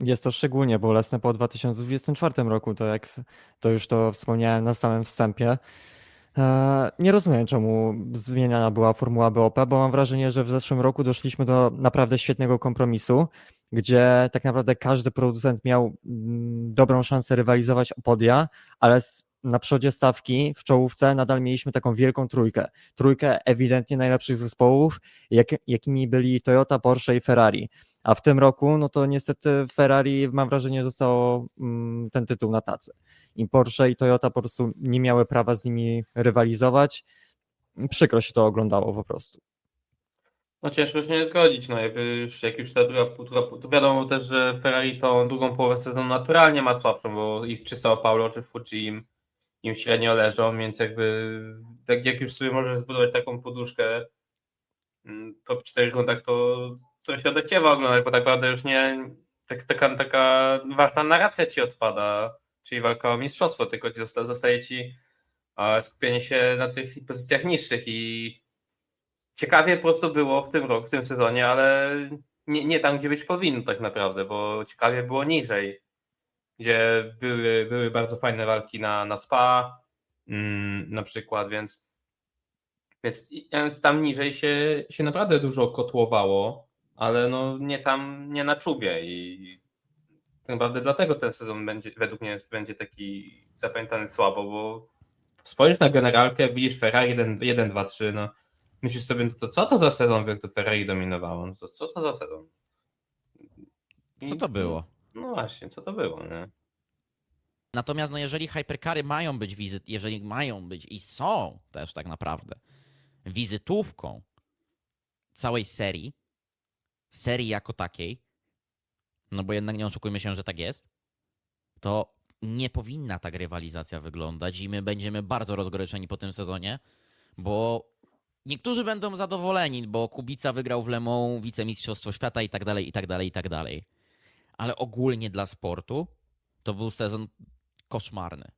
Jest to szczególnie bolesne po 2024 roku, to jak to już to wspomniałem na samym wstępie. E, Nie rozumiem, czemu zmieniana była formuła BOP, bo mam wrażenie, że w zeszłym roku doszliśmy do naprawdę świetnego kompromisu, gdzie tak naprawdę każdy producent miał mm, dobrą szansę rywalizować o podia, ale na przodzie stawki w czołówce nadal mieliśmy taką wielką trójkę. Trójkę ewidentnie najlepszych zespołów, jak, jakimi byli Toyota, Porsche i Ferrari. A w tym roku, no to niestety Ferrari, mam wrażenie, zostało mm, ten tytuł na tacy. I Porsche i Toyota po prostu nie miały prawa z nimi rywalizować. Przykro się to oglądało po prostu. No ciężko się nie zgodzić, no jakby już, jak już ta druga, druga, to wiadomo też, że Ferrari tą drugą połowę sezonu naturalnie ma słabszą, bo i czy Sao Paulo, czy Fuji im, im średnio leżą, więc jakby tak jak już sobie możesz zbudować taką poduszkę mm, po czterech rundach, to, to się odechciewa oglądać, bo tak naprawdę już nie, tak, taka, taka ważna narracja ci odpada, czyli walka o mistrzostwo, tylko ci zosta, zostaje ci a, skupienie się na tych pozycjach niższych i ciekawie po prostu było w tym roku, w tym sezonie, ale nie, nie tam, gdzie być powinno tak naprawdę, bo ciekawie było niżej, gdzie były, były bardzo fajne walki na, na spa mm, na przykład, więc, więc, więc tam niżej się, się naprawdę dużo kotłowało, ale no nie tam, nie na czubie i tak naprawdę dlatego ten sezon będzie, według mnie będzie taki zapamiętany słabo, bo spojrzysz na generalkę, widzisz Ferrari 1, 1 2, 3, no myślisz sobie, no to co to za sezon, jak to Ferrari dominowało? No to co to za sezon? I- Co to było? No właśnie, co to było, nie? Natomiast no jeżeli hypercary mają być wizyt, jeżeli mają być i są też tak naprawdę wizytówką całej serii, serii jako takiej, no bo jednak nie oszukujmy się, że tak jest, to nie powinna tak rywalizacja wyglądać i my będziemy bardzo rozgoryczeni po tym sezonie, bo niektórzy będą zadowoleni, bo Kubica wygrał w Le Mans wicemistrzostwo świata i tak dalej, i tak dalej, i tak dalej. Ale ogólnie dla sportu to był sezon koszmarny.